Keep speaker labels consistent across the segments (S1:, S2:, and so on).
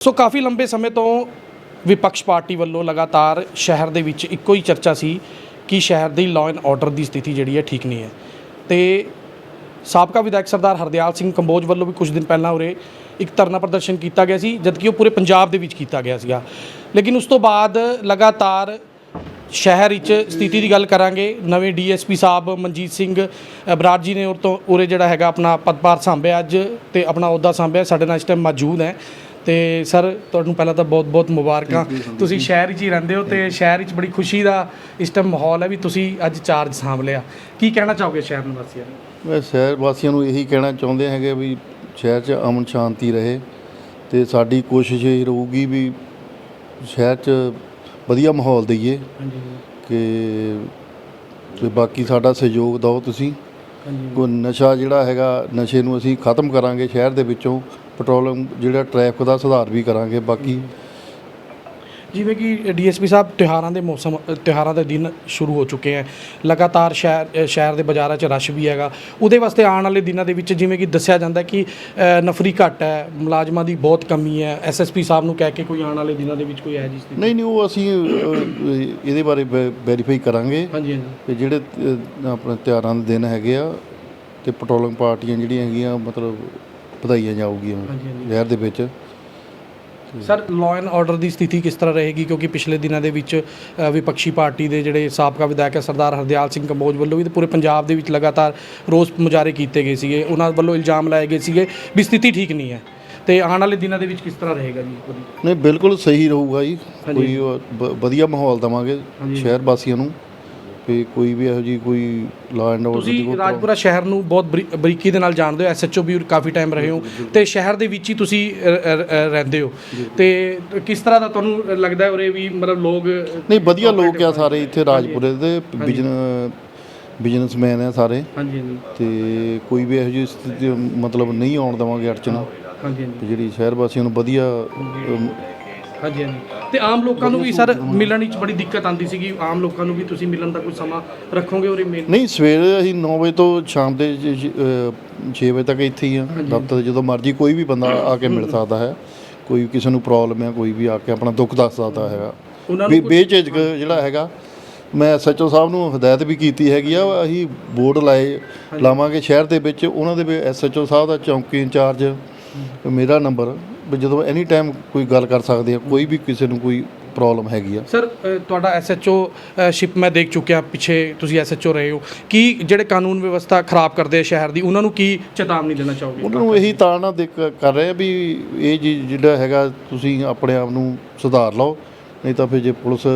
S1: ਸੋ ਕਾਫੀ ਲੰਬੇ ਸਮੇਂ ਤੋਂ ਵਿਪਕਸ਼ ਪਾਰਟੀ ਵੱਲੋਂ ਲਗਾਤਾਰ ਸ਼ਹਿਰ ਦੇ ਵਿੱਚ ਇੱਕੋ ਹੀ ਚਰਚਾ ਸੀ ਕਿ ਸ਼ਹਿਰ ਦੀ ਲਾਅ ਐਂਡ ਆਰਡਰ ਦੀ ਸਥਿਤੀ ਜਿਹੜੀ ਹੈ ਠੀਕ ਨਹੀਂ ਹੈ। ਤੇ ਸਾਬਕਾ ਵਿਧਾਇਕ ਸਰਦਾਰ ਹਰਦਿਆਲ ਸਿੰਘ ਕੰਬੋਜ ਵੱਲੋਂ ਵੀ ਕੁਝ ਦਿਨ ਪਹਿਲਾਂ ਉਰੇ ਇੱਕ ਧਰਨਾ ਪ੍ਰਦਰਸ਼ਨ ਕੀਤਾ ਗਿਆ ਸੀ, ਜਦਕਿ ਉਹ ਪੂਰੇ ਪੰਜਾਬ ਦੇ ਵਿੱਚ ਕੀਤਾ ਗਿਆ ਸੀਗਾ। ਲੇਕਿਨ ਉਸ ਤੋਂ ਬਾਅਦ ਲਗਾਤਾਰ ਸ਼ਹਿਰ ਵਿੱਚ ਸਥਿਤੀ ਦੀ ਗੱਲ ਕਰਾਂਗੇ, ਨਵੇਂ ਡੀਐਸਪੀ ਸਾਹਿਬ ਮਨਜੀਤ ਸਿੰਘ ਬਰਾੜ ਜੀ ਨੇ ਉਰ ਤੋਂ ਉਰੇ ਜਿਹੜਾ ਹੈਗਾ ਆਪਣਾ ਪਦਭਾਰ ਸੰਭਿਆ ਅੱਜ ਤੇ ਆਪਣਾ ਅਹੁਦਾ ਸੰਭਿਆ ਸਾਡੇ ਨਾਲ ਇਸ ਟਾਈਮ ਮੌਜੂਦ ਹੈ। ਤੇ ਸਰ ਤੁਹਾਨੂੰ ਪਹਿਲਾਂ ਤਾਂ ਬਹੁਤ ਬਹੁਤ ਮੁਬਾਰਕਾਂ। ਤੁਸੀਂ ਸ਼ਹਿਰ ਵਿੱਚ ਹੀ ਰਹਿੰਦੇ ਹੋ ਤੇ ਸ਼ਹਿਰ ਵਿੱਚ ਬੜੀ ਖੁਸ਼ੀ ਦਾ ਇਸ ਟਾਈਮ ਮਾਹੌਲ ਹੈ ਵੀ ਤੁਸੀਂ ਅੱਜ ਚਾਰਜ ਸਾਂਭ ਲਿਆ। ਕੀ ਕਹਿਣਾ ਚਾਹੋਗੇ ਸ਼ਹਿਰ ਨਿਵਾਸੀਆਂ ਨੂੰ?
S2: ਮੈਂ ਸ਼ਹਿਰ ਵਾਸੀਆਂ ਨੂੰ ਇਹੀ ਕਹਿਣਾ ਚਾਹੁੰਦੇ ਹੈਗੇ ਵੀ ਸ਼ਹਿਰ 'ਚ ਅਮਨ ਸ਼ਾਂਤੀ ਰਹੇ ਤੇ ਸਾਡੀ ਕੋਸ਼ਿਸ਼ ਇਹ ਰਹੂਗੀ ਵੀ ਸ਼ਹਿਰ 'ਚ ਵਧੀਆ ਮਾਹੌਲ ਦਈਏ
S1: ਹਾਂਜੀ।
S2: ਕਿ ਤੇ ਬਾਕੀ ਸਾਡਾ ਸਹਿਯੋਗ ਦਿਓ ਤੁਸੀਂ।
S1: ਹਾਂਜੀ
S2: ਨਸ਼ਾ ਜਿਹੜਾ ਹੈਗਾ, ਨਸ਼ੇ ਨੂੰ ਅਸੀਂ ਖਤਮ ਕਰਾਂਗੇ ਸ਼ਹਿਰ ਦੇ ਵਿੱਚੋਂ, ਪੈਟਰੋਲਿੰਗ ਜਿਹੜਾ ਟ੍ਰੈਫਿਕ ਦਾ ਸੁਧਾਰ ਵੀ ਕਰਾਂਗੇ, ਬਾਕੀ
S1: ਜਿਵੇਂ ਕਿ ਡੀਐਸਪੀ ਸਾਹਿਬ ਤਿਉਹਾਰਾਂ ਦੇ ਮੌਸਮ ਤਿਉਹਾਰਾਂ ਦੇ ਦਿਨ ਸ਼ੁਰੂ ਹੋ ਚੁੱਕੇ ਹੈ। ਲਗਾਤਾਰ ਸ਼ਹਿਰ ਸ਼ਹਿਰ ਦੇ ਬਾਜ਼ਾਰਾਂ 'ਚ ਰਸ਼ ਵੀ ਹੈਗਾ। ਉਹਦੇ ਵਾਸਤੇ ਆਉਣ ਵਾਲੇ ਦਿਨਾਂ ਦੇ ਵਿੱਚ ਜਿਵੇਂ ਕਿ ਦੱਸਿਆ ਜਾਂਦਾ ਕਿ ਨਫਰੀ ਘੱਟ ਹੈ ਮੁਲਾਜ਼ਮਾਂ ਦੀ ਬਹੁਤ ਕਮੀ ਹੈ। ਐਸਐਸਪੀ ਸਾਹਿਬ ਨੂੰ ਕਹਿ ਕੇ ਕੋਈ ਆਉਣ ਵਾਲੇ ਦਿਨਾਂ ਦੇ ਵਿੱਚ ਕੋਈ ਹੈ ਜੀ ਸਥਿਤੀ?
S2: ਨਹੀਂ ਨਹੀਂ ਉਹ ਅਸੀਂ ਇਹਦੇ ਬਾਰੇ ਵੈਰੀਫਾਈ ਕਰਾਂਗੇ।
S1: ਹਾਂਜੀ ਹਾਂਜੀ।
S2: ਤੇ ਜਿਹੜੇ ਆਪਣੇ ਤਿਉਹਾਰਾਂ ਦੇ ਦਿਨ ਹੈਗੇ ਆ ਤੇ ਪੈਟਰੋਲਿੰਗ ਪਾਰਟੀਆਂ ਜਿਹੜੀਆਂ ਹੈਗੀਆਂ ਮਤਲਬ ਵਧਾਈਆਂ ਜਾਊਗੀਆਂ। ਸ਼ਹਿਰ ਦੇ ਵਿੱਚ।
S1: ਸਰ ਲਾਅ ਐਂਡ ਆਰਡਰ ਦੀ ਸਥਿਤੀ ਕਿਸ ਤਰ੍ਹਾਂ ਰਹੇਗੀ? ਕਿਉਂਕਿ ਪਿਛਲੇ ਦਿਨਾਂ ਦੇ ਵਿੱਚ ਅ, ਵਿਪਕਸ਼ੀ ਪਾਰਟੀ ਦੇ ਜਿਹੜੇ ਸਾਬਕਾ ਵਿਧਾਇਕ ਹੈ ਸਰਦਾਰ ਹਰਦਿਆਲ ਸਿੰਘ ਕੰਬੋਜ ਵੱਲੋਂ ਵੀ ਤੇ ਪੂਰੇ ਪੰਜਾਬ ਦੇ ਵਿੱਚ ਲਗਾਤਾਰ ਰੋਸ ਮੁਜ਼ਾਹਰੇ ਕੀਤੇ ਗਏ ਸੀਗੇ। ਉਹਨਾਂ ਵੱਲੋਂ ਇਲਜ਼ਾਮ ਲਾਏ ਗਏ ਸੀਗੇ ਵੀ ਸਥਿਤੀ ਠੀਕ ਨਹੀਂ ਹੈ। ਤੇ ਆਉਣ ਵਾਲੇ ਦਿਨਾਂ ਦੇ ਵਿੱਚ ਕਿਸ ਤਰ੍ਹਾਂ ਰਹੇਗਾ ਜੀ? ਉਹਦੀ
S2: ਨਹੀਂ ਬਿਲਕੁਲ ਸਹੀ ਰਹੂਗਾ ਜੀ। ਕੋਈ ਉਹ ਵਧੀਆ ਮਾਹੌਲ ਦਵਾਂਗੇ। ਸ਼ਹਿਰ ਵਾਸੀਆਂ ਨੂੰ। ਵੀ ਕੋਈ ਵੀ ਇਹੋ ਜੀ ਕੋਈ ਲਾ ਐਂਡ ਆਰਡਰ ਦੀ
S1: ਤੁਸੀਂ
S2: ਕੋਈ
S1: ਰਾਜਪੁਰਾ ਸ਼ਹਿਰ ਨੂੰ ਬਹੁਤ ਬਰੀ- ਬਰੀਕੀ ਦੇ ਨਾਲ ਜਾਣਦੇ ਹੋ ਐਸਐਚਓ ਵੀ ਕਾਫੀ ਟਾਈਮ ਰਹੇ ਹੋ ਤੇ ਸ਼ਹਿਰ ਦੇ ਵਿੱਚ ਹੀ ਤੁਸੀਂ ਅ, ਅ, ਅ, ਰਹਿੰਦੇ ਹੋ। ਤੇ ਕਿਸ ਤਰ੍ਹਾਂ ਦਾ ਤੁਹਾਨੂੰ ਲੱਗਦਾ ਹੈ ਉਰੇ ਵੀ ਮਤਲਬ ਲੋਕ
S2: ਨਹੀਂ ਵਧੀਆ ਲੋਕ ਆ ਸਾਰੇ ਇੱਥੇ ਰਾਜਪੁਰੇ ਦੇ ਬਿਜਨ ਬਿਜ਼ਨਸਮੈਨ ਆ ਸਾਰੇ।
S1: ਹਾਂਜੀ ਹਾਂਜੀ।
S2: ਤੇ ਕੋਈ ਵੀ ਇਹੋ ਜਿਹੀ ਸਥਿਤੀ ਮਤਲਬ ਨਹੀਂ ਆਉਣ ਦੇਵਾਂਗੇ ਅੜਚਨ
S1: ਹਾਂਜੀ
S2: ਜਿਹੜੀ ਸ਼ਹਿਰ ਵਾਸੀਆਂ ਨੂੰ ਵਧੀਆ ਅਮ,
S1: ਹਾਂਜੀ ਹਾਂਜੀ। ਤੇ ਆਮ ਲੋਕਾਂ ਨੂੰ ਵੀ ਸਰ ਮਿਲਣ ਵਿੱਚ ਬੜੀ ਦਿੱਕਤ ਆਉਂਦੀ ਸੀਗੀ। ਆਮ ਲੋਕਾਂ ਨੂੰ ਵੀ ਤੁਸੀਂ ਮਿਲਣ ਦਾ ਕੋਈ ਸਮਾਂ ਰੱਖੋਗੇ ਉਰੇ ਮੇਨ
S2: ਨਹੀਂ ਸਵੇਰੇ ਅਸੀਂ 9 ਵਜੇ ਤੋਂ ਸ਼ਾਮ ਦੇ 6 ਵਜੇ ਤੱਕ ਇੱਥੇ ਹੀ ਆ। ਦਫ਼ਤਰ ਜਦੋਂ ਮਰਜ਼ੀ ਕੋਈ ਵੀ ਬੰਦਾ ਆ ਕੇ ਮਿਲ ਸਕਦਾ ਹੈ। ਕੋਈ ਕਿਸੇ ਨੂੰ ਪ੍ਰੋਬਲਮ ਹੈ ਕੋਈ ਵੀ ਆ ਕੇ ਆਪਣਾ ਦੁੱਖ ਦੱਸ ਸਕਦਾ ਹੈਗਾ। ਵੀ ਬੇਝਿਜਕ ਜਿਹੜਾ ਹੈਗਾ ਮੈਂ ਸੱਚੋ ਸਾਹਿਬ ਨੂੰ ਹਦਾਇਤ ਵੀ ਕੀਤੀ ਹੈਗੀ ਆ ਅਸੀਂ ਬੋਰਡ ਲਾਏ ਲਾਵਾਂਗੇ ਸ਼ਹਿਰ ਦੇ ਵਿੱਚ। ਉਹਨਾਂ ਦੇ ਐਸਐਚਓ ਸਾਹਿਬ ਦਾ ਚੌਂਕੀ ਇੰਚਾਰਜ ਮੇਰਾ ਨੰਬਰ ਵੀ ਜਦੋਂ ਐਨੀ ਟਾਈਮ ਕੋਈ ਗੱਲ ਕਰ ਸਕਦੇ ਆ ਕੋਈ ਵੀ ਕਿਸੇ ਨੂੰ ਕੋਈ ਪ੍ਰੋਬਲਮ ਹੈਗੀ ਆ।
S1: ਸਰ ਅ, ਤੁਹਾਡਾ ਐਸਐਚਓ ਸ਼ਿਪ ਮੈਂ ਦੇਖ ਚੁੱਕਿਆ ਪਿੱਛੇ ਤੁਸੀਂ ਐਸਐਚਓ ਰਹੇ ਹੋ। ਕੀ ਜਿਹੜੇ ਕਾਨੂੰਨ ਵਿਵਸਥਾ ਖਰਾਬ ਕਰਦੇ ਆ ਸ਼ਹਿਰ ਦੀ ਉਹਨਾਂ ਨੂੰ ਕੀ ਚੇਤਾਵਨੀ ਦੇਣਾ ਚਾਹੋਗੇ?
S2: ਉਹਨਾਂ ਨੂੰ ਇਹੀ ਤਾੜਨਾ ਦੇ ਕਰ ਰਹੇ ਆ ਵੀ ਇਹ ਜੀ ਜਿਹੜਾ ਹੈਗਾ ਤੁਸੀਂ ਆਪਣੇ ਆਪ ਨੂੰ ਸੁਧਾਰ ਲਓ ਨਹੀਂ ਤਾਂ ਫਿਰ ਜੇ ਪੁਲਿਸ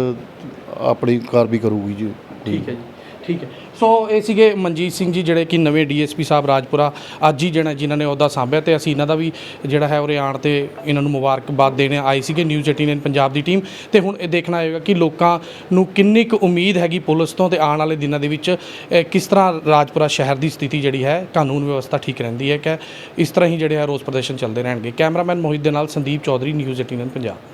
S2: ਆਪਣੀ ਕਾਰਵਾਈ ਕਰੂਗੀ ਜੀ।
S1: ਠੀਕ ਹੈ ਜੀ। ਠੀਕ ਹੈ। ਸੋ ਇਹ ਸੀਗੇ ਮਨਜੀਤ ਸਿੰਘ ਜੀ ਜਿਹੜੇ ਕਿ ਨਵੇਂ ਡੀਐਸਪੀ ਸਾਹਿਬ ਰਾਜਪੁਰਾ, ਅੱਜ ਹੀ ਜਿਹੜਾ ਜਿਨ੍ਹਾਂ ਨੇ ਅਹੁਦਾ ਸੰਭਿਆ ਤੇ ਅਸੀਂ ਇਹਨਾਂ ਦਾ ਵੀ ਜਿਹੜਾ ਹੈ ਉਰੇ ਆਉਣ ਤੇ ਇਹਨਾਂ ਨੂੰ ਮੁਬਾਰਕਬਾਦ ਦੇਣ ਆਏ ਸੀਗੇ ਨਿਊਜ਼ 18 ਪੰਜਾਬ ਦੀ ਟੀਮ ਤੇ ਹੁਣ ਇਹ ਦੇਖਣਾ ਹੋਏਗਾ ਕਿ ਲੋਕਾਂ ਨੂੰ ਕਿੰਨੀ ਕੁ ਉਮੀਦ ਹੈਗੀ ਪੁਲਿਸ ਤੋਂ ਤੇ ਆਉਣ ਵਾਲੇ ਦਿਨਾਂ ਦੇ ਵਿੱਚ ਕਿਸ ਤਰ੍ਹਾਂ ਰਾਜਪੁਰਾ ਸ਼ਹਿਰ ਦੀ ਸਥਿਤੀ ਜਿਹੜੀ ਹੈ, ਕਾਨੂੰਨ ਵਿਵਸਥਾ ਠੀਕ ਰਹਿੰਦੀ ਹੈ ਕਿ ਇਸ ਤਰ੍ਹਾਂ ਹੀ ਜਿਹੜੇ ਹੈ ਰੋਸ ਪ੍ਰਦਰਸ਼ਨ ਚੱਲਦੇ ਰਹਿਣਗੇ। ਕੈਮਰਾਮੈਨ ਮੋਹਿਤ ਦੇ ਨਾਲ ਸੰਦੀਪ ਚੌਧਰੀ ਨਿਊਜ਼ 18 ਪੰਜਾਬ।